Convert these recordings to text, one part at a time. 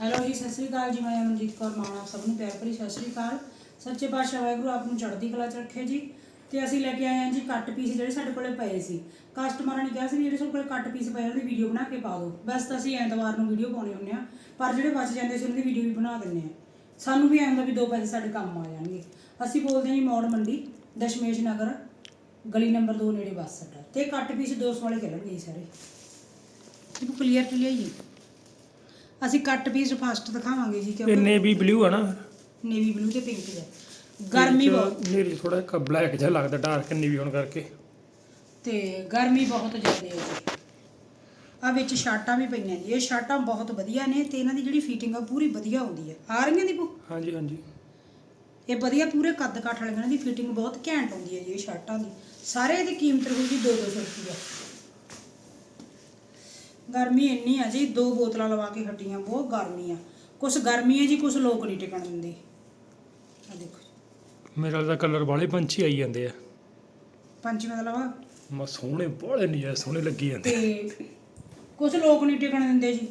Hello ਜੀ, ਸਤਿ ਸ੍ਰੀ ਅਕਾਲ ਜੀ, ਮੈਂ ਅਮਨਜੀਤ ਕੌਰ ਮਾਣਾ ਸਭ ਨੂੰ ਪਿਆਰ ਭਰੀ ਸਤਿ ਸ੍ਰੀ ਅਕਾਲ। ਸੱਚੇ ਪਾਤਸ਼ਾਹ ਵਾਹਿਗੁਰੂ, ਆਪ ਨੂੰ ਚੜ੍ਹਦੀ ਕਲਾ ਚ ਰੱਖੇ ਜੀ। ਤੇ ਅਸੀਂ ਲੈ ਕੇ ਆਏ ਹਾਂ ਜੀ ਕੱਟ ਪੀਸ ਜਿਹੜੇ ਸਾਡੇ ਕੋਲੇ ਪਏ ਸੀ। ਕਸਟਮਰਾਂ ਨੇ ਕਿਹਾ ਸੀ ਵੀ ਜਿਹੜੇ ਸਾਡੇ ਕੋਲੇ ਕੱਟ ਪੀਸ ਪਏ ਉਹਦੀ ਵੀਡੀਓ ਬਣਾ ਕੇ ਪਾ ਦਿਓ। ਬਸ ਤਾਂ ਅਸੀਂ ਐਤਵਾਰ ਨੂੰ ਵੀਡੀਓ ਪਾਉਣੇ ਹੁੰਦੇ ਆ, ਪਰ ਜਿਹੜੇ ਬਚ ਜਾਂਦੇ ਸੀ ਉਹਨਾਂ ਦੀ ਵੀਡੀਓ ਵੀ ਬਣਾ ਦਿੰਦੇ ਆ। ਸਾਨੂੰ ਵੀ ਐਂ ਹੁੰਦਾ ਵੀ ਦੋ ਪੈਸੇ ਸਾਡੇ ਕੰਮ ਆ ਜਾਣਗੇ। ਅਸੀਂ ਬੋਲਦੇ ਹਾਂ ਜੀ ਮੌੜ ਮੰਡੀ, ਦਸ਼ਮੇਸ਼ ਨਗਰ, ਗਲੀ ਨੰਬਰ 2 ਨੇੜੇ ਬੱਸ ਅੱਡਾ। ਤੇ ਕੱਟ ਪੀਸ 200 ਵਾਲੇ ਚੱਲਣਗੇ ਜੀ ਸਾਰੇ। ਇਹਨੂੰ ਕਲੀਅਰ to ਲਿਆਈਏ ਅਸੀਂ ਕੱਟ ਪੀਸ ਫਸਟ ਦਿਖਾਵਾਂਗੇ ਜੀ ਇਹ ਕਿਉਂਕਿ ਨੇਵੀ ਬਲੂ ਆ ਨਾ। ਨੇਵੀ ਬਲੂ ਤੇ ਪਿੰਕ ਹੈ ਗਰਮੀ ਬਹੁਤ। ਨੀਰੀ ਥੋੜਾ ਜਿਹਾ ਬਲੈਕ ਜਿਹਾ ਲੱਗਦਾ ਡਾਰਕ ਨੇਵੀ ਹੋਣ ਕਰਕੇ। ਤੇ ਗਰਮੀ ਬਹੁਤ ਜ਼ਿਆਦਾ ਹੈ ਜੀ। ਆ ਵਿੱਚ ਸ਼ਰਟਾਂ ਵੀ ਪਈਆਂ ਜੀ। ਇਹ ਸ਼ਰਟਾਂ ਬਹੁਤ ਵਧੀਆ ਨੇ ਤੇ ਇਹਨਾਂ ਦੀ ਜਿਹੜੀ ਫਿਟਿੰਗ ਆ ਪੂਰੀ ਵਧੀਆ ਆਉਂਦੀ ਹੈ ਆ ਰਹੀਆਂ ਦੀ ਭੂ ਹਾਂਜੀ ਹਾਂਜੀ। ਇਹ ਵਧੀਆ ਪੂਰੇ ਕੱਦ ਕਾਠ ਵਾਲੀਆਂ ਇਹਨਾਂ ਦੀ ਫਿਟਿੰਗ ਬਹੁਤ ਘੈਂਟ ਆਉਂਦੀ ਹੈ ਜੀ ਇਹ ਸ਼ਰਟਾਂ ਦੀ। ਸਾਰੇ ਇਹਦੀ ਕੀਮਤ ਰਹੂ ਜੀ 2-200 ਰੁਪਈਆ। ਗਰਮੀ ਇੰਨੀ ਆ ਜੀ ਦੋ ਬੋਤਲਾਂ ਲਵਾ ਕੇ ਹਟੀਆਂ ਬਹੁਤ ਗਰਮੀ ਆ। ਕੁਛ ਗਰਮੀ ਹੈ ਜੀ ਕੁਛ ਲੋਕ ਨਹੀਂ ਟਿਕਣ ਦਿੰਦੇ। ਆ ਦੇਖੋ। ਮੇਰੇ ਵਾਲਾ ਕਲਰ ਵਾਲੇ ਪੰਛੀ ਆਈ ਜਾਂਦੇ ਆ। ਪੰਜ ਮਤਲਬ ਮਾ ਸੋਹਣੇ ਬੜੇ ਨਹੀਂ ਸੋਹਣੇ ਲੱਗੀ ਜਾਂਦੇ ਤੇ ਕੁਝ ਲੋਕ ਨਹੀਂ ਟਿਕਣ ਦਿੰਦੇ ਜੀ।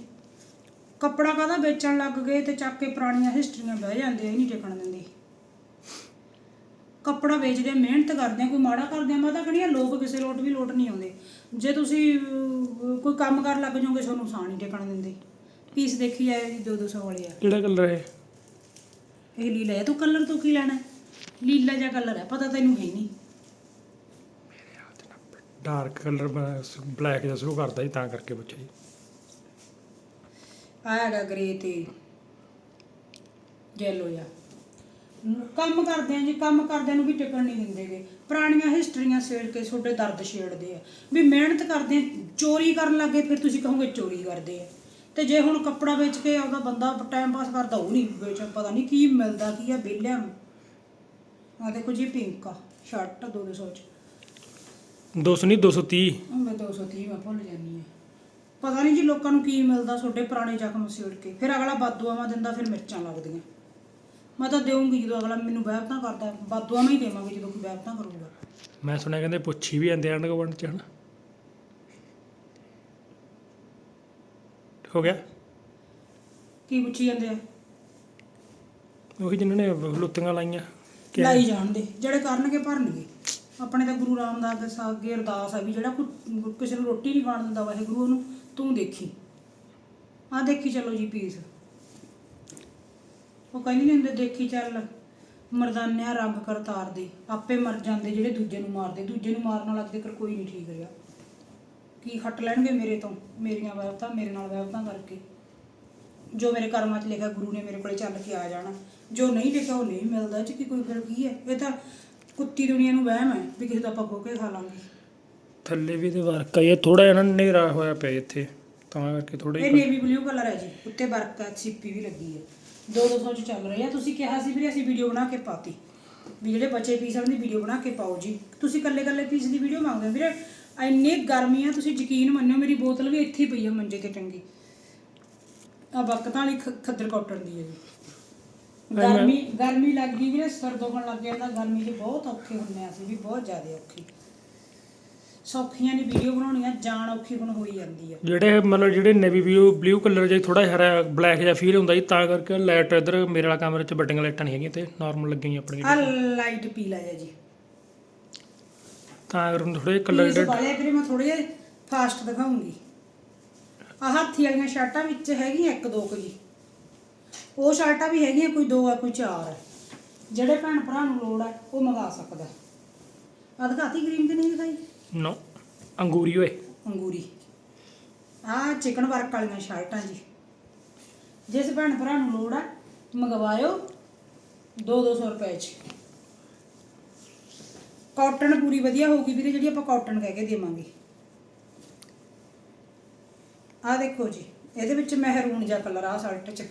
ਕੱਪੜਾ ਕਾਹਦਾ ਵੇਚਣ ਲੱਗ ਗਏ ਤੇ ਚੱਕ ਕੇ ਪੁਰਾਣੀਆਂ ਹਿਸਟਰੀਆਂ ਬਹਿ ਜਾਂਦੇ ਆ ਇਹ ਨਹੀਂ ਟਿਕਣ ਦਿੰਦੇ। ਕੱਪੜਾ ਵੇਚਦੇ ਆ, ਮਿਹਨਤ ਕਰਦੇ ਆ ਕੋਈ ਮਾੜਾ ਕਰਦੇ ਆ ਮੈਂ ਤਾਂ ਕਹਿੰਦੀ ਆ ਲੋਕ ਕਿਸੇ ਲੋਟ ਵੀ ਲੋਟ ਨਹੀਂ ਆਉਂਦੇ। ਜੇ ਤੁਸੀਂ ਅਹ, ਕੋਈ ਕੰਮ ਕਰ ਲੱਗ ਜਾਓਗੇ ਤੁਹਾਨੂੰ ਸਾਹ ਨਹੀਂ ਟਿਕਣ ਦਿੰਦੇ। ਪੀਸ ਦੇਖੀ ਜਾਏ ਜੀ 2-200 ਵਾਲੇ ਆ। ਕਿਹੜਾ ਕਲਰ ਹੈ ਇਹ? ਲੀਲਾ ਹੈ ਤੂੰ ਕਲਰ ਤੋਂ ਕੀ ਲੈਣਾ? ਹੈ? ਲੀਲਾ ਜਿਹਾ ਕਲਰ ਹੈ ਪਤਾ ਤੈਨੂੰ ਹੈ ਨਹੀਂ। ਡਾਰਕ ਕਲਰ ਬਲੈਕ ਜਿਹਾ ਸ਼ੁਰੂ ਕਰਦਾ ਸੀ ਤਾਂ ਕਰਕੇ ਬੱਚਾ ਜੀ। ਆਹ ਹੈਗਾ ਗ੍ਰੇ ਤੇ ਜਿਹਾ। ਕੰਮ ਕਰਦੇ ਆ ਜੀ ਕੰਮ ਕਰਦਿਆਂ ਨੂੰ ਵੀ ਟਿਕਣ ਨਹੀਂ ਦਿੰਦੇਗੇ ਪੁਰਾਣੀਆਂ ਹਿਸਟਰੀਆਂ ਛੇੜ ਕੇ ਤੁਹਾਡੇ ਦਰਦ ਛੇੜਦੇ ਆ। ਵੀ ਮਿਹਨਤ ਕਰਦੇ ਚੋਰੀ ਕਰਨ ਲੱਗੇ ਫਿਰ ਤੁਸੀਂ ਕਹੋਗੇ ਚੋਰੀ ਕਰਦੇ ਆ। ਤੇ ਜੇ ਹੁਣ ਕੱਪੜਾ ਵੇਚ ਕੇ ਆਪਦਾ ਬੰਦਾ ਟਾਈਮ ਪਾਸ ਕਰਦਾ ਉਹ ਨਹੀਂ ਵੇਚ ਪਤਾ ਨਹੀਂ ਕੀ ਮਿਲਦਾ ਕੀ ਆ ਵਿਹਲਿਆਂ ਨੂੰ। ਆ ਦੇਖੋ ਜੀ ਪਿੰਕ ਆ ਸ਼ਰਟ 200 ਚ। 200 ਨਹੀਂ 230 ਉਹ ਮੈਂ 230 ਮੈਂ ਭੁੱਲ ਜਾਂਦੀ ਆ। ਪਤਾ ਨਹੀਂ ਜੀ ਲੋਕਾਂ ਨੂੰ ਕੀ ਮਿਲਦਾ ਤੁਹਾਡੇ ਪੁਰਾਣੇ ਜ਼ਖਮ ਸਿਉੜ ਕੇ। ਫਿਰ ਅਗਲਾ ਬਦਦੁਆਵਾਂ ਦਿੰਦਾ ਫਿਰ ਮਿਰਚਾਂ ਲੱਗਦੀਆਂ। ਮੈਂ ਤਾਂ ਦੇਵਾਂਗੀ ਜਦੋਂ ਅਗਲਾ ਮੈਨੂੰ ਵਹਿਬਤਾਂ ਕਰਦਾ ਬਦਦੁਆਵਾਂ ਹੀ ਦੇਵਾਂਗੇ ਜਦੋਂ ਕੋਈ ਵਹਿਬਤਾਂ ਕਰੂਗਾ। ਮੈਂ ਸੁਣਿਆ ਕਹਿੰਦੇ ਪੁੱਛੀ ਵੀ ਜਾਂਦੇ ਆਂਡ ਗਵੰਡ ਚ ਹਨ। ਹੋ ਗਿਆ? ਕੀ ਪੁੱਛੀ ਜਾਂਦੇ ਆ? ਉਹੀ ਜਿਨ੍ਹਾਂ ਨੇ ਲੁੱਤੀਆਂ ਲਾਈਆਂ। ਲਾਈ ਜਾਣਦੇ ਜਿਹੜੇ ਕਰਨਗੇ ਭਰਨਗੇ। ਆਪਣੇ ਤਾਂ ਗੁਰੂ ਰਾਮਦਾਸ ਦੇ ਸਾਗੇ ਅਰਦਾਸ ਆ ਵੀ ਜਿਹੜਾ ਕੋਈ ਕਿਸੇ ਨੂੰ ਰੋਟੀ ਨਹੀਂ ਖਾਣ ਦਿੰਦਾ ਵਾਹਿਗੁਰੂ ਉਹਨੂੰ ਤੂੰ ਦੇਖੀ। ਆ ਦੇਖੀ ਚੱਲੋ ਜੀ ਪੀਸ ਉਹ ਕਹਿੰਦੇ ਨਹੀਂ ਹੁੰਦੇ ਦੇਖੀ ਚੱਲ ਮਰਦਾਨਿਆ ਰੰਗ ਕਰ ਤਾਰ ਦੇ ਆਪੇ ਮਰ ਜਾਂਦੇ ਜਿਹੜੇ ਦੂਜੇ ਨੂੰ ਮਾਰਦੇ ਦੂਜੇ ਨੂੰ ਮਾਰਨ ਵਾਲਾ ਤੱਕ ਕੋਈ ਨਹੀਂ ਠੀਕ ਰਿਹਾ। ਕੀ ਖੱਟ ਲੈਣਗੇ ਮੇਰੇ ਤੋਂ ਮੇਰੀਆਂ ਵਹਿਬਤਾਂ ਮੇਰੇ ਨਾਲ ਵਹਿਬਤਾਂ ਕਰਕੇ? ਜੋ ਮੇਰੇ ਕਰਮਾਂ 'ਚ ਲਿਖਿਆ ਗੁਰੂ ਨੇ ਮੇਰੇ ਕੋਲੇ ਚੱਲ ਕੇ ਆ ਜਾਣਾ। ਜੋ ਨਹੀਂ ਲਿਖਿਆ ਉਹ ਨਹੀਂ ਮਿਲਦਾ ਚ ਕੀ ਕੋਈ ਫਿਰ ਕੀ ਹੈ? ਇਹ ਤਾਂ ਕੁੱਤੀ ਦੁਨੀਆ ਨੂੰ ਵਹਿਮ ਹੈ ਵੀ ਕਿਸੇ ਦਾ ਆਪਾਂ ਖੋ ਕੇ ਖਾ ਲਾਂਗੇ। ਥੱਲੇ ਵੀ ਤੇ ਵਰਕ ਆ ਇਹ ਥੋੜਾ ਜਿਹਾ ਨਾ ਹਨੇਰਾ ਹੋਇਆ ਪਿਆ ਇੱਥੇ ਤਾਂ ਕਰਕੇ ਥੋੜਾ ਇਹ ਨੇਵੀ ਬਲੂ ਕਲਰ ਹੈ ਜੀ ਉੱਤੇ ਵਰਕ ਹੈ ਸਿੱਪੀ ਵੀ ਲੱਗੀ ਹੈ। 2-200 ਚ ਚੱਲ ਰਹੀ ਆ ਤੁਸੀਂ ਕਿਹਾ ਸੀ ਵੀਰੇ ਅਸੀਂ ਵੀਡੀਓ ਬਣਾ ਕੇ ਪਾਤੀ। ਵੀ ਜਿਹੜੇ ਬੱਚੇ ਪੀਸ ਵਾਲੇ ਦੀ ਵੀਡੀਓ ਬਣਾ ਕੇ ਪਾਓ ਜੀ। ਤੁਸੀਂ ਕੱਲੇ ਕੱਲੇ ਪੀਸ ਦੀ ਵੀਡੀਓ ਮੰਗਦੇ ਹੋ। ਵੀਰੇ ਇੰਨੀ ਗਰਮੀ ਆ ਤੁਸੀਂ ਯਕੀਨ ਮੰਨਿਓ ਮੇਰੀ ਬੋਤਲ ਵੀ ਇੱਥੇ ਪਈ ਆ ਮੰਜੇ ਤੇ ਟੰਗੀ। ਆ ਬਕਤਾਂ ਵਾਲੀ ਖੱਦਰ ਕਾਟਨ ਦੀ ਹੈ ਜੀ ਗਰਮੀ ਗਰਮੀ ਲੱਗ ਗਈ ਵੀਰੇ ਸਿਰ ਦੁਖਣ ਲੱਗ ਗਿਆ ਤਾਂ ਗਰਮੀ 'ਚ ਬਹੁਤ ਔਖੇ ਹੁੰਦੇ ਆ ਅਸੀਂ ਵੀ ਬਹੁਤ ਜ਼ਿਆਦਾ ਔਖੇ। ਸੌਖੀਆਂ ਦੀ ਵੀਡੀਓ ਬਣਾਉਣੀਆਂ ਜਾਨ ਔਖੀ ਹੁਣ ਹੋਈ ਜਾਂਦੀ ਆ। ਜਿਹੜੇ ਮਤਲਬ ਜਿਹੜੇ ਨੇਵੀ ਬਲੂ ਬਲੂ ਕਲਰ ਜਿਹਾ ਥੋੜਾ ਹਰਾ ਬਲੈਕ ਜਿਹਾ ਫੀਲ ਹੁੰਦਾ ਜੀ ਤਾਂ ਕਰਕੇ ਲਾਈਟ ਇੱਧਰ ਮੇਰੇ ਵਾਲਾ ਕਮਰੇ 'ਚ ਬਟੀਆਂ ਲਾਈਟਾਂ ਨਹੀਂ ਹੈਗੀਆਂ ਤੇ ਨਾਰਮਲ ਲੱਗੀਆਂ ਆ ਆਪਣੀਆਂ ਲਾਈਟ ਪੀਲਾ ਜਿਹਾ ਜੀ। ਤਾਂ ਕਰਕੇ ਥੋੜੇ ਕਲਰ ਪੀਸ ਵਾਲੇ ਵੀਰੇ ਮੈਂ ਥੋੜੇ ਜਿਹੇ ਫਾਸਟ ਦਿਖਾਉਂਗੀ। ਆ ਹਾਥੀ ਵਾਲੀਆਂ ਸ਼ਰਟਾਂ ਵਿੱਚ ਹੈਗੀਆਂ ਇੱਕ ਦੋ ਕੁ ਜੀ। ਉਹ ਸ਼ਰਟਾਂ ਵੀ ਹੈਗੀਆਂ ਕੋਈ ਦੋ ਆ ਕੋਈ ਚਾਰ। ਜਿਹੜੇ ਭੈਣ ਭਰਾ ਨੂੰ ਲੋੜ ਹੈ ਉਹ ਮੰਗਾ ਸਕਦਾ। ਆ ਦਿਖਾਤੀ ਗ੍ਰੀਨ ਕਿ ਨਹੀਂ ਦਿਖਾਈ? ਨੋ, ਅੰਗੂਰੀ ਓਏ। ਅੰਗੂਰੀ। ਆ ਚਿਕਨ ਵਰਕ ਵਾਲੀਆਂ ਸ਼ਰਟਾਂ ਜੀ। ਜਿਸ ਭੈਣ ਭਰਾ ਨੂੰ ਲੋੜ ਹੈ ਮੰਗਵਾਇਓ 2-200 ਰੁਪਏ ਚ। ਕਾਟਨ ਪੂਰੀ ਵਧੀਆ ਹੋਊਗੀ ਵੀਰੇ, ਜਿਹੜੀ ਆਪਾਂ ਕਾਟਨ ਕਹਿ ਕੇ ਦੇਵਾਂਗੇ। ਆ ਦੇਖੋ ਜੀ, ਇਹਦੇ ਵਿੱਚ ਮਹਿਰੂਨ ਜਿਹਾ ਕਲਰ ਆ ਸ਼ਰਟ 'ਚ।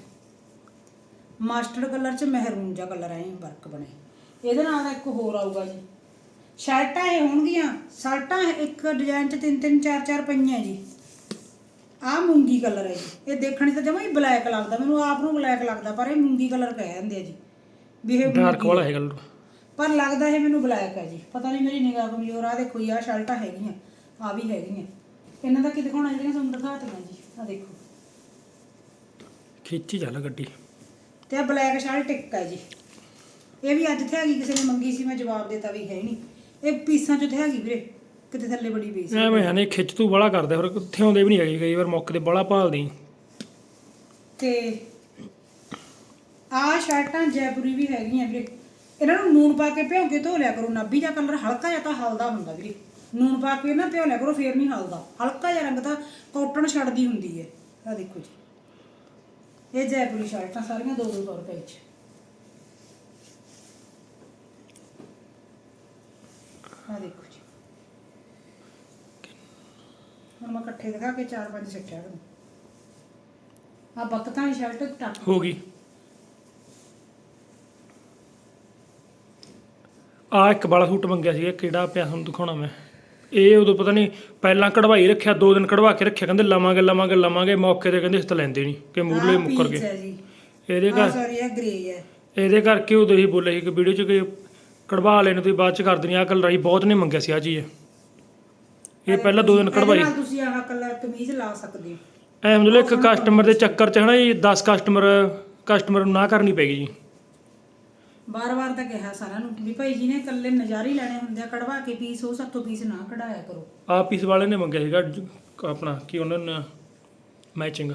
ਮਾਸਟਰਡ ਕਲਰ 'ਚ ਮਹਿਰੂਨ ਜਿਹਾ ਕਲਰ ਐ ਵਰਕ ਬਣੇ। ਇਹਦੇ ਨਾਲ ਇੱਕ ਹੋਰ ਆਊਗਾ ਜੀ। ਸ਼ਰਟਾਂ ਇਹ ਹੋਣਗੀਆਂ ਸ਼ਰਟਾਂ ਇੱਕ ਡਿਜ਼ਾਈਨ 'ਚ ਤਿੰਨ ਤਿੰਨ ਚਾਰ ਚਾਰ ਪਈਆਂ ਜੀ। ਆਹ ਮੂੰਗੀ ਕਲਰ ਹੈ ਜੀ। ਇਹ ਦੇਖਣ 'ਚ ਤਾਂ ਜਮਾਂ ਹੀ ਬਲੈਕ ਲੱਗਦਾ ਮੈਨੂੰ ਆਪ ਨੂੰ ਬਲੈਕ ਲੱਗਦਾ ਪਰ ਇਹ ਮੂੰਗੀ ਕਲਰ ਕਹਿ ਜਾਂਦੇ ਆ ਜੀ। ਵੀ ਇਹ ਡਾਰਕ ਵਾਲਾ ਹੈ ਕਲਰ ਪਰ ਲੱਗਦਾ ਇਹ ਮੈਨੂੰ ਬਲੈਕ ਹੈ ਜੀ। ਪਤਾ ਨਹੀਂ ਮੇਰੀ ਨਿਗਾਹ ਕਮਜ਼ੋਰ ਆ ਦੇਖੋ ਆਹ ਸ਼ਰਟਾਂ ਹੈਗੀਆਂ ਆ ਵੀ ਹੈਗੀਆਂ। ਇਹਨਾਂ ਦਾ ਕੀ ਦਿਖਾਉਣਾ ਜਿਹੜੀਆਂ ਤੁਹਾਨੂੰ ਦਿਖਾਤੀਆਂ ਜੀ ਆ ਦੇਖੋ। ਖਿੱਚੀ ਚੱਲ ਗੱਡੀ। ਤੇ ਆ ਬਲੈਕ ਸ਼ਰਟ ਟਿੱਕ ਹੈ ਜੀ। ਇਹ ਵੀ ਅੱਜ ਤੇ ਹੈਗੀ ਕਿਸੇ ਨੇ ਮੰਗੀ ਸੀ ਮੈਂ ਜਵਾਬ ਦੇਤਾ ਵੀ ਹੈ ਨਹੀਂ। ਇਹ ਪੀਸਾਂ ਚ ਤੇ ਹੈਗੀ ਵੀਰੇ ਕਿਤੇ ਥੱਲੇ ਬੜੀ ਪਈ ਸੀ ਐਵੇਂ ਹਨੇ ਖਿੱਚ ਤੂੰ ਬੜਾ ਕਰਦੇ ਫਿਰ ਕਿੱਥੇ ਆਉਂਦੇ ਵੀ ਨਹੀਂ ਹੈਗੇ ਕਈ ਵਾਰ ਮੌਕੇ ਤੇ ਬੜਾ ਭਾਲਦੀ। ਤੇ ਆ ਸ਼ਰਟਾਂ ਜੈਪੁਰੀ ਵੀ ਹੈਗੀਆਂ ਵੀਰੇ। ਇਹਨਾਂ ਨੂੰ ਨੂਨ ਪਾ ਕੇ ਭਿਓ ਕੇ ਧੋ ਲਿਆ ਕਰੋ ਨਾਭੀ ਦਾ ਕਲਰ ਹਲਕਾ ਜਿਹਾ ਤਾਂ ਹਲਦਾ ਹੁੰਦਾ ਵੀਰੇ। ਨੂਨ ਪਾ ਕੇ ਨਾ ਭਿਓ ਲਿਆ ਕਰੋ ਫੇਰ ਨਹੀਂ ਹਲਦਾ। ਹਲਕਾ ਜਿਹਾ ਰੰਗ ਤਾਂ ਕਾਟਨ ਛੱਡਦੀ ਹੁੰਦੀ ਹੈ। ਆ ਦੇਖੋ ਜੀ। ਇਹ ਜੈਪੁਰੀ ਸ਼ਰਟਾਂ ਸਾਰੀਆਂ 2-2 ਰੁਪਏ ਚ ਆ ਦੇਖੋ ਜੀ। ਹੁਣ ਮੈਂ ਇਕੱਠੇ ਦਿਖਾ ਕੇ 4-5 ਸਿੱਟਿਆ ਕਰੂੰ। ਆ ਬਕਤਾਂ ਦੀ ਸ਼ਰਟ ਟੱਕ ਹੋ ਗਈ। ਆ ਇੱਕ ਵਾਲਾ ਸੂਟ ਮੰਗਿਆ ਸੀਗਾ ਕਿਹੜਾ ਪਿਆ ਤੁਹਾਨੂੰ ਦਿਖਾਉਣਾ ਮੈਂ। ਇਹ ਉਦੋਂ ਪਤਾ ਨਹੀਂ ਪਹਿਲਾਂ ਕਢਵਾਈ ਰੱਖਿਆ ਦੋ ਦਿਨ ਕਢਵਾ ਕੇ ਰੱਖਿਆ ਕਹਿੰਦੇ ਲਵਾਂਗੇ ਲਵਾਂਗੇ ਲਵਾਂਗੇ ਮੌਕੇ ਤੇ ਕਹਿੰਦੇ ਇਸ ਤਾਂ ਲੈਂਦੇ ਨਹੀਂ ਕਿ ਮੂਰਲੇ ਮੁੱਕਰ ਗਏ। ਇਹਦੇ ਘਰ ਸੌਰੀ ਇਹ ਗ੍ਰੇ ਹੈ। ਇਹਦੇ ਕਰਕੇ ਉਦੋਂ ਹੀ ਬੋਲੇ ਸੀ ਕਿ ਵੀਡੀਓ 'ਚ ਕਿ ਕਢਵਾ ਲੈਣ ਤੁਸੀਂ ਬਾਅਦ 'ਚ ਕਰ ਦੇਣੀ ਆ ਕਲਰ ਆਈ ਬਹੁਤ ਨੇ ਮੰਗਿਆ ਸੀ ਆ ਚੀਜ਼। ਇਹ ਪਹਿਲਾਂ ਦੋ ਦਿਨ ਕਢਵਾਈ। ਨਾਲ ਤੁਸੀਂ ਆਹ ਕਲਰ ਕਮੀਜ਼ ਲਾ ਸਕਦੇ ਹੋ। ਐ ਮਤਲਬ ਇੱਕ ਕਸਟਮਰ ਦੇ ਚੱਕਰ 'ਚ ਹਨਾ ਜੀ 10 ਕਸਟਮਰ ਕਸਟਮਰ ਨੂੰ ਨਾ ਕਰਨੀ ਪੈਗੀ ਜੀ। ਬਾਰ-ਬਾਰ ਤਾਂ ਕਿਹਾ ਸਾਰਿਆਂ ਨੂੰ ਵੀ ਭਾਈ ਜੀ ਨੇ ਇਕੱਲੇ ਨਜ਼ਾਰੇ ਹੀ ਲੈਣੇ ਹੁੰਦੇ ਆ ਕਢਵਾ ਕੇ ਪੀਸ ਉਹ ਸੱਤੋਂ ਪੀਸ ਨਾ ਕਢਾਇਆ ਕਰੋ। ਆ ਪੀਸ ਵਾਲੇ ਨੇ ਮੰਗਿਆ ਸੀਗਾ ਜ- ਆਪਣਾ ਕੀ ਉਹਨਾਂ ਨੇ ਮੈਚਿੰਗ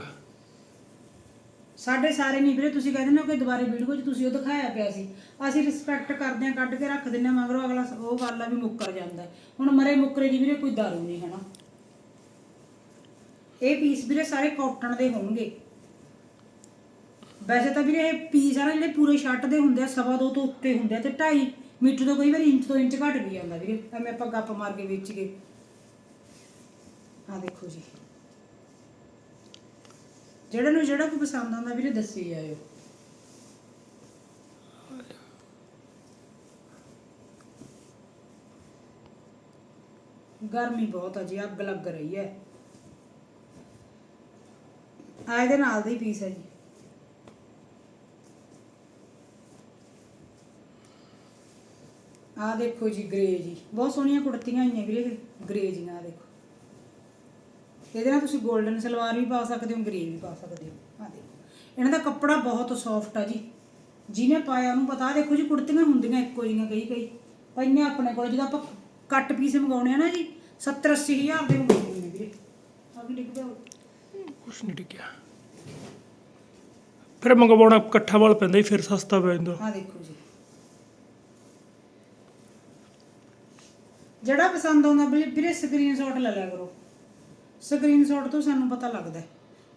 ਸਾਡੇ ਸਾਰੇ ਨਹੀਂ ਵੀਰੇ, ਤੁਸੀਂ ਕਹਿੰਦੇ ਨਾ ਕਿ ਦੁਬਾਰੇ ਵੀਡੀਓ 'ਚ ਤੁਸੀਂ ਉਹ ਦਿਖਾਇਆ ਪਿਆ ਸੀ। ਅਸੀਂ ਰਿਸਪੈਕਟ ਕਰਦੇ ਆ ਕੱਢ ਕੇ ਰੱਖ ਦਿੰਦੇ ਆ ਮਗਰੋਂ ਅਗਲਾ ਉਹ ਗੱਲ ਆ ਵੀ ਮੁੱਕਰ ਜਾਂਦਾ। ਹੁਣ ਮਰੇ ਮੁੱਕਰੇ ਦੀ ਵੀਰੇ ਕੋਈ ਦਾਰੂ ਨਹੀਂ ਹਨਾ। ਇਹ ਪੀਸ ਵੀਰੇ ਸਾਰੇ ਕਾਟਨ ਦੇ ਹੋਣਗੇ। ਵੈਸੇ ਤਾਂ ਵੀਰੇ ਇਹ ਪੀਸ ਆ ਨਾ ਜਿਹੜੇ ਪੂਰੇ ਸ਼ਰਟ ਦੇ ਹੁੰਦੇ ਆ, ਸਵਾ ਦੋ ਤੋਂ ਉੱਤੇ ਹੁੰਦੇ ਆ ਤੇ 2.5 ਮੀਟਰ ਤੋਂ ਕਈ ਵਾਰੀ ਇੰਚ ਤੋਂ ਇੰਚ ਘੱਟ ਵੀ ਜਾਂਦਾ ਵੀਰੇ। ਐਵੇਂ ਆਪਾਂ ਗੱਪ ਮਾਰ ਕੇ ਵੇਚ ਗਏ ਆ ਦੇਖੋ ਜੀ। ਜਿਹੜਾ ਨੂੰ ਜਿਹੜਾ ਕੋਈ ਪਸੰਦ ਆਉਂਦਾ ਵੀਰੇ ਦੱਸੀ ਜਾਇਓ। ਗਰਮੀ ਬਹੁਤ ਆ ਜੀ, ਅੱਗ ਲੱਗ ਰਹੀ ਹੈ। ਆ ਇਹਦੇ ਨਾਲ ਦਾ ਹੀ ਪੀਸ ਹੈ ਜੀ। ਆ ਦੇਖੋ ਜੀ ਗ੍ਰੇ ਜੀ। ਬਹੁਤ ਸੋਹਣੀਆਂ ਕੁੜਤੀਆਂ ਆਈਆਂ ਵੀਰੇ ਗ੍ਰੇ ਜੀਆਂ, ਆਹ ਦੇਖੋ। ਇਹਦੇ ਨਾਲ ਤੁਸੀਂ 골ਡਨ ਸਲਵਾਰ ਵੀ ਪਾ ਸਕਦੇ ਹੋ ਗ੍ਰੇ ਵੀ ਪਾ ਸਕਦੇ ਹੋ। ਆ ਦੇਖੋ। ਇਹਨਾਂ ਦਾ ਕੱਪੜਾ ਬਹੁਤ ਸੌਫਟ ਆ ਜੀ। ਜਿਹਨੇ ਪਾਇਆ ਉਹਨੂੰ ਪਤਾ ਦੇਖੋ ਜੀ ਕੁੜਤੀਆਂ ਹੁੰਦੀਆਂ ਇੱਕੋ ਜਿਹੀਆਂ ਕਈ ਕਈ ਪਈਆਂ ਆਪਣੇ ਕੋਲ ਜਦੋਂ ਆਪਾਂ ਕੱਟ ਪੀਸ ਮੰਗਾਉਣੇ ਆ ਨਾ ਜੀ 70 80 ਹਜ਼ਾਰ ਦੇ ਮੰਗਾਉਂਦੇ ਨੇ ਵੀਰੇ। ਆ ਵੀ ਡਿੱਗਦਾ ਹੋਊ। ਕੁਛ ਨਹੀਂ ਟਿਕਿਆ ਫਿਰ ਮੰਗਵਾਉਣਾ ਇਕੱਠਾ ਵਾਲ ਪੈਂਦਾ ਹੀ ਫਿਰ ਸਸਤਾ ਪੈ ਜਾਂਦਾ। ਆ ਦੇਖੋ ਜੀ। ਜਿਹੜਾ ਪਸੰਦ ਆਉਂਦਾ ਵੀਰੇ ਸਕਰੀਨਸ਼ਾਟ ਲੈ ਲਿਆ ਕਰੋ। ਸਕਰੀਨਸ਼ਾਟ ਤੋਂ ਸਾਨੂੰ ਪਤਾ ਲੱਗਦਾ।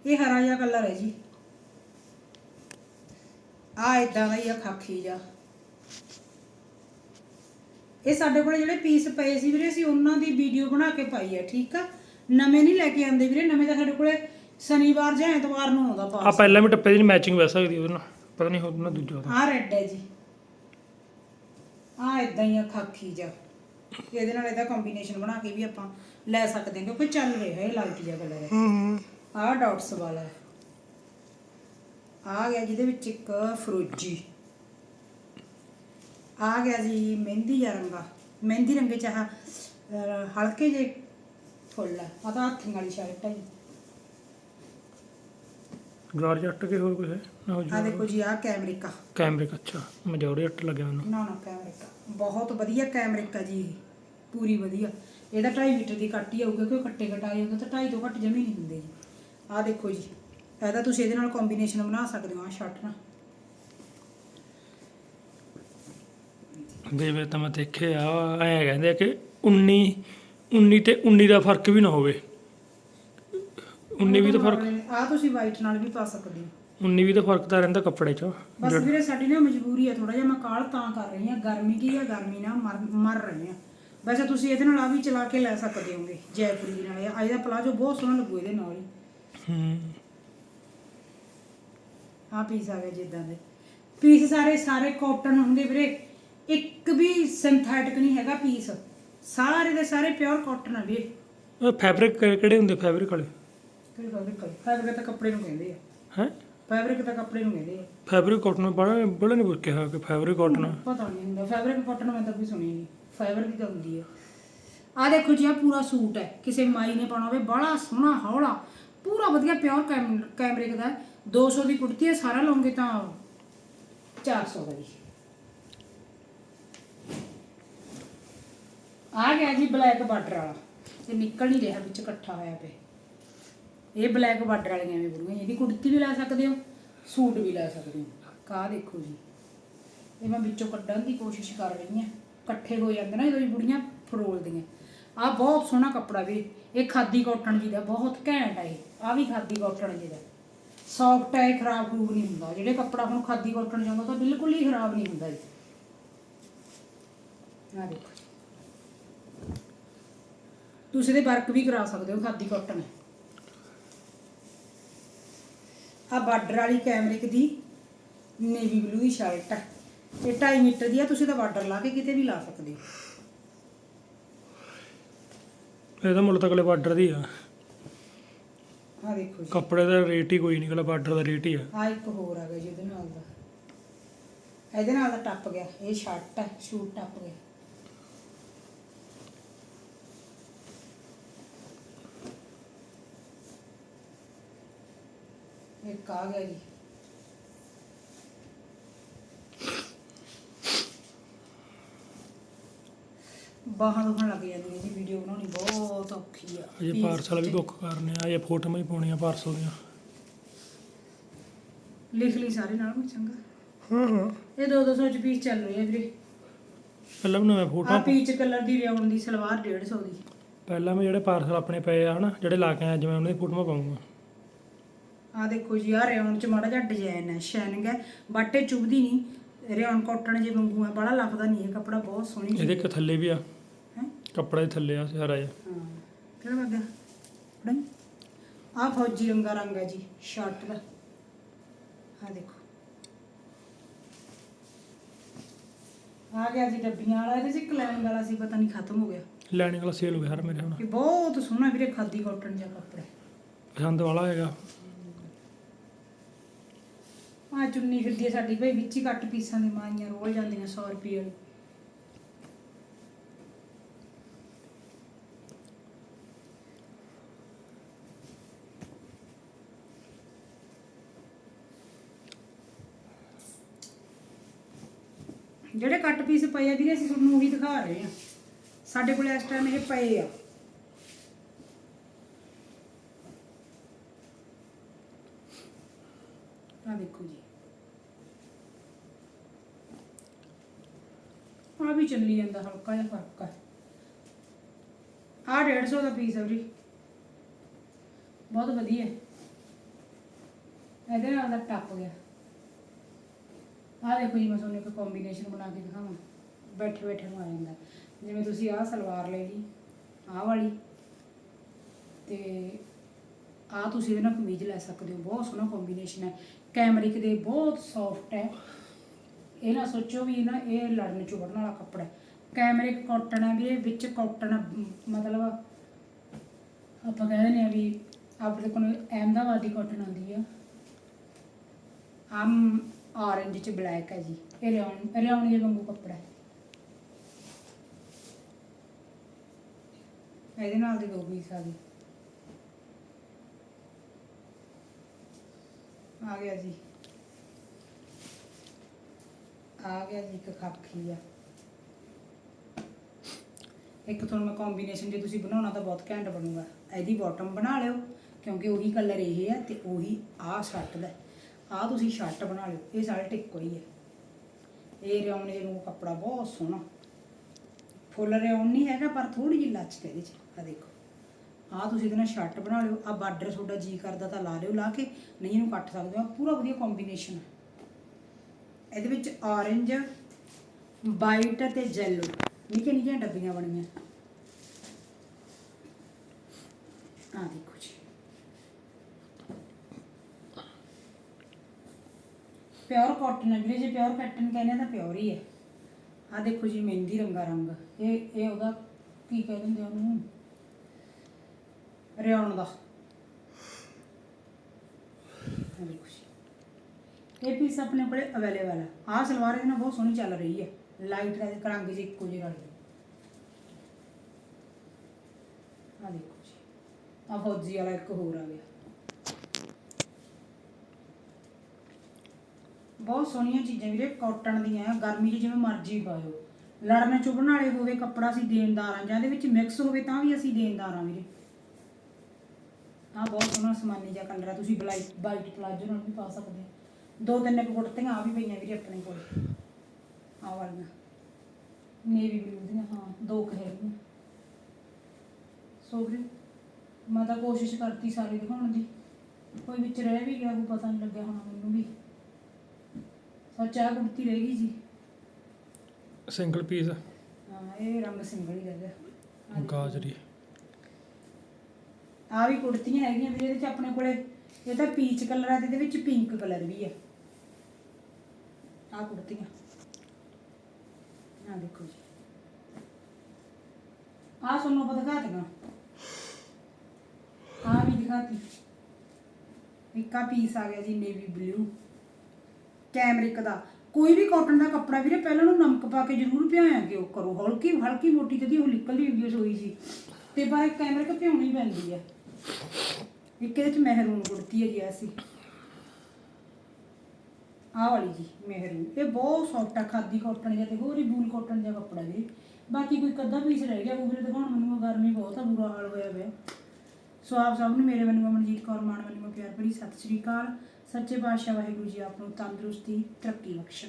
ਇਹ ਹਰਾ ਜਿਹਾ ਕਲਰ ਹੈ ਜੀ। ਆ ਇਦਾਂ ਦਾ ਹੀ ਆ ਖਾਕੀ ਜਿਹਾ। ਇਹ ਸਾਡੇ ਕੋਲੇ ਜਿਹੜੇ ਪੀਸ ਪਏ ਸੀ ਵੀਰੇ ਅਸੀਂ ਉਹਨਾਂ ਦੀ ਵੀਡੀਓ ਬਣਾ ਕੇ ਪਾਈ ਹੈ ਠੀਕ ਆ? ਨਵੇਂ ਨਹੀਂ ਲੈ ਕੇ ਆਂਦੇ ਵੀਰੇ ਨਵੇਂ ਤਾਂ ਸਾਡੇ ਕੋਲੇ ਸ਼ਨੀਵਾਰ ਜਾਂ ਐਤਵਾਰ ਨੂੰ ਆਉਂਦਾ ਆ ਪਾਸ ਪਹਿਲਾਂ ਵੀ ਟੱਪੇ ਦੀ ਮੈਚਿੰਗ ਵੈ ਸਕਦੀ ਉਹਦੇ ਨਾਲ। ਪਤਾ ਨਹੀਂ ਉਹਦੇ ਨਾਲ ਦੂਜਾ ਉਹਦਾ। ਆਹ ਰੈੱਡ ਹੈ ਜੀ। ਆਹ ਇਦਾਂ ਹੀ ਆ ਖਾਕੀ ਜਾ ਇਹਦੇ ਨਾਲ ਇਹਦਾ ਕੰਬੀਨੇਸ਼ਨ ਬਣਾ ਕੇ ਵੀ ਆਪਾਂ ਲੈ ਸਕਦੇ ਹਾਂ। ਕਿਉਂਕਿ ਚੱਲ ਰਿਹਾ ਇਹ ਲਾਈਟ ਜਿਹਾ ਕਲਰ ਹੈ ਹੂੰ। ਆਹ ਡਾਟਸ ਵਾਲਾ ਹੈ। ਆ ਗਿਆ ਜਿਹਦੇ ਵਿੱਚ ਇੱਕ ਫਰੋਜੀ। ਆ ਗਿਆ ਜੀ ਮਹਿੰਦੀ ਰੰਗਾ। ਮਹਿੰਦੀ ਰੰਗੇ ਚ ਹਲਕੇ ਜੇ ਫੁੱਲ ਆ। ਆਹ ਤਾਂ ਹੱਥੀਂ ਵਾਲੀ ਸ਼ਰਟ ਹੈ ਗਾਰ ਜੱਟ ਕੇ ਹੋਰ ਕੁਝ ਹੈ? ਨਾ ਹੋ ਆ ਦੇਖੋ ਜੀ ਆਹ ਕੈਮਰਿਕਾ। ਕੈਮਰੇ ਅੱਛਾ। ਮਜੌਰੇ ਅੱਟ ਲੱਗਿਆ ਮੈਨੂੰ। ਨਾ ਨਾ ਕੈਮਰਿਕਾ। ਬਹੁਤ ਵਧੀਆ ਕੈਮਰਿਕਾ ਜੀ ਇਹ। ਪੂਰੀ ਵਧੀਆ। ਇਹਦਾ 2.5 ਮੀਟਰ ਦੀ ਕੱਟ ਹੀ ਆਊਗਾ ਕਿਉਂਕਿ ਕੱਟੇ ਕਟਾਏ ਹੁੰਦੇ ਤਾਂ 2.5 ਤੋਂ ਘੱਟ ਜਮੀ ਨਹੀਂ ਹੁੰਦੇ ਜੀ। ਆਹ ਦੇਖੋ ਜੀ ਇਹਦਾ ਤੁਸੀਂ ਇਹਦੇ ਨਾਲ ਕੰਬੀਨੇਸ਼ਨ ਬਣਾ ਸਕਦੇ ਹੋ ਆ ਸ਼ਰਟ ਨਾਲ। ਦੇਵੇ ਤਾਂ ਮੈਂ ਦੇਖਿਆ ਐ ਕਹਿੰਦੇ ਆ ਕਿ 19 19 ਤੇ 19 ਦਾ ਫ਼ਰਕ ਵੀ ਨਾ ਹੋਵੇ। 19 ਵੀ ਤਾਂ ਫ਼ਰਕ ਆ ਤੁਸੀਂ ਵਾਈਟ ਨਾਲ ਵੀ ਪਾ ਸਕਦੇ ਹੋ। 19 ਵੀ ਤਾਂ ਫ਼ਰਕ ਤਾਂ ਰਹਿੰਦਾ ਕੱਪੜੇ 'ਚ। ਬਸ ਵੀਰੇ ਸਾਡੀ ਨਾ ਮਜਬੂਰੀ ਹੈ ਥੋੜਾ ਜਿਹਾ ਮੈਂ ਕਾਲ ਤਾਂ ਕਰ ਰਹੀ ਹਾਂ ਗਰਮੀ ਕੀ ਹੈ ਗਰਮੀ ਨਾਲ ਮਰ ਮਰ ਰਹੇ ਹਾਂ। ਵੈਸੇ ਤੁਸੀਂ ਇਹਦੇ ਨਾਲ ਆ ਵੀ ਚਲਾ ਕੇ ਲੈ ਸਕਦੇ ਹੋਗੇ ਜੈਪੁਰੀ ਨਾਲ। ਇਹ ਇਹਦਾ ਪਲਾਜੋ ਬਹੁਤ ਸੋਹਣਾ ਲੱਗੂ ਇਹਦੇ ਨਾਲ ਹੀ। ਹੂੰ। ਆ ਪੀਸ ਆ ਗਏ ਜਿੱਦਾਂ ਦੇ। ਪੀਸ ਸਾਰੇ ਸਾਰੇ ਕਾਟਨ ਹੋਣਗੇ ਵੀਰੇ। ਇੱਕ ਵੀ ਸਿੰਥੈਟਿਕ ਨਹੀਂ ਹੈਗਾ ਪੀਸ ਸਾਰੇ ਦੇ ਸਾਰੇ ਪਿਓਰ ਕਾਟਨ ਆ ਵੀਰੇ। ਉਹ ਫੈਬਰਿਕ ਕਿਹੜੇ ਹੁੰਦੇ ਫੈਬਰਿਕ ਵਾਲੇ? ਕਿਹੜੀ ਫੈਬਰਿਕ ਫੈਬਰਿਕ ਤਾਂ ਕੱਪੜੇ ਨੂੰ ਕਹਿੰਦੇ ਆ। ਹੈ? ਫੈਬਰਿਕ ਤਾਂ ਕੱਪੜੇ ਨੂੰ ਕਹਿੰਦੇ ਆ। ਫੈਬਰਿਕ ਕਾਟਨ ਬੜਾ ਬੜਾ ਨਹੀਂ ਕਿਹਾ ਕਿ ਫੈਬਰਿਕ ਕਾਟਨ ਪਤਾ ਨਹੀਂ ਹੁੰਦਾ। ਫੈਬਰਿਕ ਕਾਟਨ ਮੈਂ ਤਾਂ ਕੋਈ ਸੁਣੀ ਨਹੀਂ। ਫਾਈਬਰ ਦੀ ਤਾਂ ਹੁੰਦੀ ਹੈ ਆ ਦੇਖੋ ਜੀ ਆ ਪੂਰਾ ਸੂਟ ਹੈ। ਕਿਸੇ ਮਾਈ ਨੇ ਪਾਉਣਾ ਹੋਵੇ ਬੜਾ ਸੋਹਣਾ ਹੌਲਾ। ਪੂਰਾ ਵਧੀਆ ਪਿਓਰ ਕੈਮਰੇ ਦਾ ਹੈ। 200 ਦੀ ਕੁੜਤੀ ਹੈ, ਸਾਰਾ ਲਓਗੇ ਤਾਂ 400 ਦਾ ਜੀ। ਆ ਗਿਆ ਜੀ ਬਲੈਕ ਬਾਰਡਰ ਵਾਲਾ। ਇਹ ਨਿਕਲ ਨਹੀਂ ਰਿਹਾ, ਵਿੱਚ ਇਕੱਠਾ ਹੋਇਆ ਪਿਆ। ਇਹ ਬਲੈਕ ਬਾਰਡਰ ਵਾਲੀਆਂ ਵੀ ਬੁੜੀਆਂ। ਇਹਦੀ ਕੁੜਤੀ ਵੀ ਲੈ ਸਕਦੇ ਹੋ, ਸੂਟ ਵੀ ਲੈ ਸਕਦੇ ਹੋ। ਕਾ ਦੇਖੋ ਜੀ। ਇਹ ਮੈਂ ਵਿੱਚੋਂ ਕੱਢਣ ਦੀ ਕੋਸ਼ਿਸ਼ ਕਰ ਰਹੀ ਹਾਂ। ਇਕੱਠੇ ਹੋ ਜਾਂਦੇ ਨਾ, ਜਦੋਂ ਇਹ ਬੁੜੀਆਂ ਫਰੋਲਦੀਆਂ। ਆ ਬਹੁਤ ਸੋਹਣਾ ਕੱਪੜਾ ਵੀ, ਇਹ ਖਾਦੀ ਕਾਟਨ ਜੀ ਦਾ, ਬਹੁਤ ਘੈਂਟ ਹੈ ਇਹ। ਆ ਵੀ ਖਾਦੀ ਕਾਟਨ ਜੀ ਦਾ। ਸੌਫਟ ਹੈ ਖਰਾਬ ਖਰੂਬ ਨਹੀਂ ਹੁੰਦਾ। ਜਿਹੜੇ ਕੱਪੜਾ ਹੁਣ ਖਾਦੀ ਕਾਟਨ ਜਾਂਦਾ ਤਾਂ ਬਿਲਕੁਲ ਹੀ ਖਰਾਬ ਨਹੀਂ ਹੁੰਦਾ ਜੀ ਆ ਦੇਖੋ। ਤੁਸੀਂ ਇਹਦੇ ਵਰਕ ਵੀ ਕਰਾ ਸਕਦੇ ਹੋ, ਖਾਦੀ ਕਾਟਨ। ਹੈ ਆ ਬਾਰਡਰ ਵਾਲੀ ਕੈਮਰਿਕ ਦੀ ਨੇਵੀ ਬਲੂ ਦੀ ਸ਼ਰਟ ਹੈ ਇਹ 2.5 ਮੀਟਰ ਦੀ ਆ ਤੁਸੀਂ ਤਾਂ ਬਾਰਡਰ ਲਾ ਕੇ ਕਿਤੇ ਵੀ ਲਾ ਸਕਦੇ। ਹੋ ਇਹਦਾ ਮੁੱਲ ਤਾਂ ਅਗਲੇ ਬਾਰਡਰ ਦੀ ਆ। ਆ ਦੇਖੋ ਜੀ। ਕੱਪੜੇ ਦਾ ਰੇਟ ਹੀ ਕੋਈ ਨਹੀਂ ਅਗਲਾ ਬਾਰਡਰ ਦਾ ਰੇਟ ਹੀ ਆ। ਆ ਇੱਕ ਹੋਰ ਆ ਗਿਆ ਜੀ ਉਹਦੇ ਨਾਲ ਦਾ। ਇਹਦੇ ਨਾਲ ਦਾ ਟੱਪ ਗਿਆ ਇਹ ਸ਼ਰਟ ਹੈ ਸ਼ੂਟ ਟੱਪ ਗਿਆ। ਇੱਕ ਆ ਗਿਆ ਜੀ। ਬਾਹਾਂ ਦੁਖਣ ਲੱਗ ਜਾਂਦੀਆਂ ਜੀ ਵੀਡੀਓ ਬਣਾਉਣੀ ਬਹੁਤ ਔਖੀ ਆ। Piece ਪਾਰਸਲ ਵੀ ਬੁੱਕ ਕਰਨੇ ਆ ਅਜੇ ਫੋਟੋਆਂ ਹੀ ਪਾਉਣੀਆਂ ਪਾਰਸਲ ਦੀਆਂ। ਲਿਖ ਲਈ ਸਾਰੇ ਨਾਲ ਮੈਂ ਚੰਗਾ? ਹਾਂ ਹਾਂ। ਇਹ 200 ਚ ਪੀਸ ਚੱਲ ਰਹੀ ਹੈ ਵੀਰੇ। ਪਹਿਲਾਂ ਵੀ ਮੈਂ ਆ ਫੋਟੋ ਪੀਚ ਕਲਰ ਦੀ ਰਿਆਉਣ ਦੀ ਸਲਵਾਰ 150 ਦੀ। ਪਹਿਲਾਂ ਮੈਂ ਜਿਹੜੇ ਪਾਰਸਲ ਆਪਣੇ ਪਏ ਆ ਹਨਾ ਜਿਹੜੇ ਲਾ ਕੇ ਆਇਆ ਮੈਂ ਉਹਨਾਂ ਦੀ ਫੋਟੋਆਂ ਪਾਉਂਗਾ। ਆ ਦੇਖੋ ਜੀ ਆ ਰਿਆਉਣ ਚ ਮਾੜਾ ਜਿਹਾ ਡਿਜ਼ਾਈਨ ਹੈ ਸ਼ਾਈਨਿੰਗ ਹੈ ਬਾਟੇ ਚੁਭਦੀ ਨਹੀਂ। ਰਿਆਉਣ ਕਾਟਨ ਜੇ ਵਾਂਗੂ ਹੈ ਬੜਾ ਲੱਫਦਾ ਨਹੀਂ ਇਹ ਕੱਪੜਾ ਬਹੁਤ ਸੋਹਣੀ ਇਹਦੇ ਇੱਕ ਥੱਲੇ ਵੀ ਆ। ਹੈ? ਕੱਪੜਾ ਦੇ ਥੱਲੇ ਆ ਸਾਰਾ ਜਿਹਾ। ਹਾਂ। ਕਿਹੜਾ ਲੱਗਾ ਫੜਾਈ। ਆ ਫੌਜੀ ਰੰਗਾ ਰੰਗ ਹੈ ਜੀ ਸ਼ਰਟ ਦਾ। ਆ ਦੇਖੋ। ਆ ਗਿਆ ਜੀ ਡੱਬੀਆਂ ਵਾਲਾ ਇਹਦੇ ਚ ਲਾਈਨ ਵਾਲਾ ਸੀ ਪਤਾ ਨਹੀਂ ਖਤਮ ਹੋ ਗਿਆ। ਲੈਣੇ ਵਾਲਾ ਸੇਲ ਹੋ ਗਿਆ ਹਰ ਮੇਰੇ ਹੁਣ ਇਹ ਬਹੁਤ ਸੋਹਣਾ ਵੀਰੇ ਖਾਦੀ ਕਾਟਨ ਜਿਹਾ ਕੱਪੜਾ। ਪਸੰਦ ਵਾਲਾ ਹੈਗਾ। ਆ ਚੁੰਨੀ ਫਿਰਦੀ ਹੈ ਸਾਡੀ ਭਾਈ, ਵਿੱਚ ਹੀ ਕੱਟ ਪੀਸਾਂ ਦੀ ਮਾਈਆਂ ਰੋਲ ਜਾਂਦੀਆਂ 100 ਰੁਪਏ ਵਾਲੀ। ਜਿਹੜੇ ਕੱਟ ਪੀਸ ਪਏ ਆ ਵੀਰੇ, ਅਸੀਂ ਤੁਹਾਨੂੰ ਉਹੀ ਦਿਖਾ ਰਹੇ ਆ। ਸਾਡੇ ਕੋਲ ਇਸ ਟਾਈਮ ਇਹ ਪਏ ਆ ਆ ਦੇਖੋ ਜੀ ਆ ਵੀ ਚੱਲੀ ਜਾਂਦਾ ਹਲਕਾ ਜਿਹਾ ਫ਼ਰਕ ਆ। ਆ 150 ਦਾ ਪੀਸ ਹੈ ਜੀ ਬਹੁਤ ਵਧੀਆ। ਇਹਦੇ ਨਾਲ ਦਾ ਟੱਪ ਗਿਆ। ਆ ਦੇਖੋ ਜੀ, ਮੈਂ ਤੁਹਾਨੂੰ ਇੱਕ ਕੰਬੀਨੇਸ਼ਨ ਬਣਾ ਕੇ ਦਿਖਾਵਾਂ। ਬੈਠੇ ਬੈਠੇ ਨੂੰ ਆ ਜਾਂਦਾ। ਜਿਵੇਂ ਤੁਸੀਂ ਆਹ ਸਲਵਾਰ ਲੈ ਲਈ ਆਹ ਵਾਲੀ। ਤੇ ਆ ਤੁਸੀਂ ਇਹਦੇ ਨਾਲ ਕਮੀਜ਼ ਲੈ ਸਕਦੇ ਹੋ। ਬਹੁਤ ਸੋਹਣਾ ਕੰਬੀਨੇਸ਼ਨ ਹੈ। ਕੈਮਰਿਕ ਦੇ ਬਹੁਤ ਸੌਫਟ ਹੈ। ਇਹ ਨਾ ਸੋਚੋ ਵੀ ਨਾ ਇਹ ਲੜਨ ਚੁਬੜਨ ਵਾਲਾ ਕੱਪੜਾ ਹੈ। ਕਾਟਨ ਹੈ ਵੀ ਇਹ ਵਿੱਚ ਕਾਟਨ ਮਤਲਬ ਆਪਾਂ ਕਹਿੰਦੇ ਨੇ ਵੀ ਆਪਣੇ ਕੋਲ ਅਹਿਮਦਾਬਾਦੀ ਕਾਟਨ ਆਉਂਦੀ ਆ। ਆਮ orange ਚ ਬਲੈਕ ਹੈ ਜੀ, ਇਹ ਰਿਆਉਣ ਰਿਆਉਣ ਦੇ ਵਾਂਗੂ ਕੱਪੜਾ ਹੈ। ਇਹਦੇ ਨਾਲ ਦੇ ਦੋ ਪੀਸ ਆ ਗਈ ਆ ਗਿਆ ਜੀ। ਆ ਗਿਆ ਜੀ, ਇੱਕ ਖਾਕੀ ਆ। ਇੱਕ ਤੁਹਾਨੂੰ ਮੈਂ ਕੰਬੀਨੇਸ਼ਨ ਜੇ ਤੁਸੀਂ ਬਣਾਉਣਾ ਤਾਂ ਬਹੁਤ ਘੈਂਟ ਬਣੂਗਾ। ਇਹਦੀ ਬਾਟਮ ਬਣਾ ਲਿਓ, ਕਿਉਂਕਿ ਉਹੀ ਕਲਰ ਇਹ ਹੈ ਤੇ ਉਹੀ ਆਹ ਸ਼ਰਟ ਦਾ। ਆਹ ਤੁਸੀਂ ਸ਼ਰਟ ਬਣਾ ਲਿਓ, ਇਹ ਸ਼ਰਟ ਇੱਕੋ ਹੀ ਹੈ ਇਹ ਰਿਆਉਣ ਦੇ ਨੂੰ ਕੱਪੜਾ ਬਹੁਤ ਸੋਹਣਾ। ਫੁੱਲ ਰਿਆਉਣ ਨਹੀਂ ਹੈਗਾ, ਪਰ ਥੋੜੀ ਜਿਹੀ ਲਚਕ ਇਹਦੇ ਚ ਆ ਦੇਖੋ। ਆਹ ਤੁਸੀਂ ਇਹਦੇ ਨਾਲ ਸ਼ਰਟ ਬਣਾ ਲਿਓ ਆ ਬਾਰਡਰ ਤੁਹਾਡਾ ਜੀ ਕਰਦਾ ਤਾਂ ਲਾ ਲਿਓ, ਲਾ ਕੇ ਨਹੀਂ ਇਹਨੂੰ ਕੱਟ ਸਕਦੇ ਹੋ। ਪੂਰਾ ਵਧੀਆ ਕੰਬੀਨੇਸ਼ਨ ਹੈ ਇਹਦੇ ਵਿੱਚ orange ਵਾਈਟ ਤੇ yellow ਨਿੱਕੀਆਂ ਨਿੱਕੀਆਂ ਡੱਬੀਆਂ ਬਣੀਆਂ। ਆ ਦੇਖੋ ਜੀ। ਪਿਓਰ ਕਾਟਨ ਹੈ ਵੀਰੇ ਜੇ ਪਿਓਰ ਕਾਟਨ ਕਹਿੰਦੇ ਤਾਂ ਪਿਓਰ ਹੀ ਹੈ ਆ ਦੇਖੋ ਜੀ, ਮਹਿੰਦੀ ਰੰਗਾ ਰੰਗ। ਇਹ ਇਹ ਉਹਦਾ ਕੀ ਕਹਿ ਦਿੰਦੇ ਉਹਨੂੰ? ਰਿਆਉਣ ਦਾ। ਦੇਖੋ ਇਹ ਪੀਸ ਆਪਣੇ ਕੋਲੇ ਅਵੇਲੇਬਲ ਹੈ ਆਹ ਸਲਵਾਰ ਇਹਦੇ ਨਾਲ ਬਹੁਤ ਸੋਹਣੀ ਚੱਲ ਰਹੀ ਹੈ ਲਾਈਟ ਰੰਗ ਜੀ ਇੱਕੋ ਜਿਹੇ ਰੰਗ ਆ। ਦੇਖੋ ਜੀ। ਆ ਫੌਜੀ ਵਾਲਾ ਇੱਕ ਹੋਰ ਆ ਗਿਆ। ਬਹੁਤ ਸੋਹਣੀਆਂ ਚੀਜ਼ਾਂ ਵੀਰੇ ਕਾਟਨ ਦੀਆਂ, ਗਰਮੀ 'ਚ ਜਿਵੇਂ ਮਰਜ਼ੀ ਪਾਇਓ। ਲੜਨ ਚੁਭਣ ਵਾਲੇ ਹੋਵੇ, ਕੱਪੜਾ ਅਸੀਂ ਦੇਣਦਾਰ ਆ, ਜਾਂ ਇਹਦੇ ਵਿੱਚ ਮਿਕਸ ਹੋਵੇ ਤਾਂ ਵੀ ਅਸੀਂ ਦੇਣਦਾਰ ਆ ਵੀਰੇ। ਆਹ ਬਹੁਤ ਸੋਹਣਾ ਸਮਾਨੀ ਜਿਹਾ ਕਲਰ ਆ। ਤੁਸੀਂ ਬਲਾਈਟ ਵਾਈਟ ਪਲਾਜੋ ਨਾਲ ਵੀ ਪਾ ਸਕਦੇ ਆ। ਦੋ ਤਿੰਨ ਕੁ ਕੁੜਤੀਆਂ ਆ ਵੀ ਪਈਆਂ ਵੀਰੇ ਆਪਣੇ ਕੋਲ। ਆਹ ਵਾਲੀਆਂ। ਨੇਵੀ ਬਲੂ ਦੀਆਂ ਹਾਂ ਦੋ ਕੁ ਹੈਗੀਆਂ। ਸੋ ਵੀਰੇ ਮੈਂ ਤਾਂ ਕੋਸ਼ਿਸ਼ ਕਰਤੀ ਸਾਰੇ ਦਿਖਾਉਣ ਦੀ। ਕੋਈ ਵਿੱਚ ਰਹਿ ਵੀ ਗਿਆ ਉਹ ਪਤਾ ਨਹੀਂ ਲੱਗਿਆ ਹੋਣਾ ਮੈਨੂੰ ਵੀ। ਸੱਚ ਆ ਕੁੜਤੀ ਰਹਿ ਗਈ ਜੀ। Single piece. ਹਾਂ ਇਹ ਰੰਗ ਸਿੰਗਲ ਹੀ ਰਹਿ ਗਿਆ। ਗਾਜਰੀ। ਆ ਵੀ ਕੁੜਤੀਆਂ ਹੈਗੀਆਂ ਵੀਰੇ ਇਹਦੇ ਚ ਆਪਣੇ ਕੋਲੇ ਇਹ ਤਾਂ ਪੀਚ ਕਲਰ ਆ ਤੇ ਇਹਦੇ ਵਿੱਚ ਪਿੰਕ ਕਲਰ ਵੀ ਆ। ਆ ਕੁੜਤੀਆਂ। ਆ ਦੇਖੋ ਜੀ। ਆ ਤੁਹਾਨੂੰ ਆਪਾਂ ਦਿਖਾ ਦੇਗਾ ਆ ਵੀ ਦਿਖਾਤੀ। ਇੱਕ ਪੀਸ ਆ ਗਿਆ ਜੀ ਨੇਵੀ ਬਲੂ ਕੈਮਰਿਕ ਦਾ। ਕੋਈ ਵੀ ਕਾਟਨ ਦਾ ਕੱਪੜਾ ਵੀਰੇ, ਪਹਿਲਾਂ ਨੂੰ ਨਮਕ ਪਾ ਕੇ ਜ਼ਰੂਰ ਭਿਆਇਆ ਕਿ ਉਹ ਕਰੋ? ਹਲਕੀ ਹਲਕੀ ਮੋਟੀ ਤੇ ਉਹ ਨਿਕਲਦੀ ਹੁੰਦੀ ਹੈ ਹੋਈ ਸੀ। ਤੇ ਪਰ ਕੈਮਰਿਕ ਭਿਉਣੀ ਪੈਂਦੀ ਹੈ ਇੱਕ ਇਹਦੇ ਚ ਮਹਿਰੂਨ ਕੁੜਤੀ ਹੈ ਜੀ ਐਸੀ? ਆਹ ਵਾਲੀ ਜੀ, ਮਹਿਰੂਨ। ਇਹ ਬਹੁਤ ਸੌਫਟ ਆ ਖਾਦੀ ਕਾਟਨ ਜਿਹਾ ਤੇ ਹੋਰ ਹੀ ਬੂਲ ਕਾਟਨ ਜਾਂ ਕੱਪੜਾ ਵੀ ਬਾਕੀ ਕੋਈ ਕੱਦਾ ਪੀਸ ਰਹਿ ਗਿਆ, ਉਹ ਵੀਰੇ ਦਿਖਾਉਣ ਮੈਨੂੰ, ਗਰਮੀ ਬਹੁਤ ਆ, ਬੁਰਾ ਹਾਲ ਹੋਇਆ ਪਿਆ। ਸੋ ਆਪ ਸਭ ਨੂੰ ਮੇਰੇ ਵੱਲੋਂ ਮਨਜੀਤ ਕੌਰ, ਮਾਨ ਵੱਲੋਂ ਪਿਆਰ ਭਰੀ ਸਤਿ ਸ੍ਰੀ ਅਕਾਲ। ਸੱਚੇ ਪਾਤਸ਼ਾਹ ਵਾਹਿਗੁਰੂ ਜੀ ਆਪ ਨੂੰ ਤੰਦਰੁਸਤੀ, ਤਰੱਕੀ ਬਖਸ਼ਣ।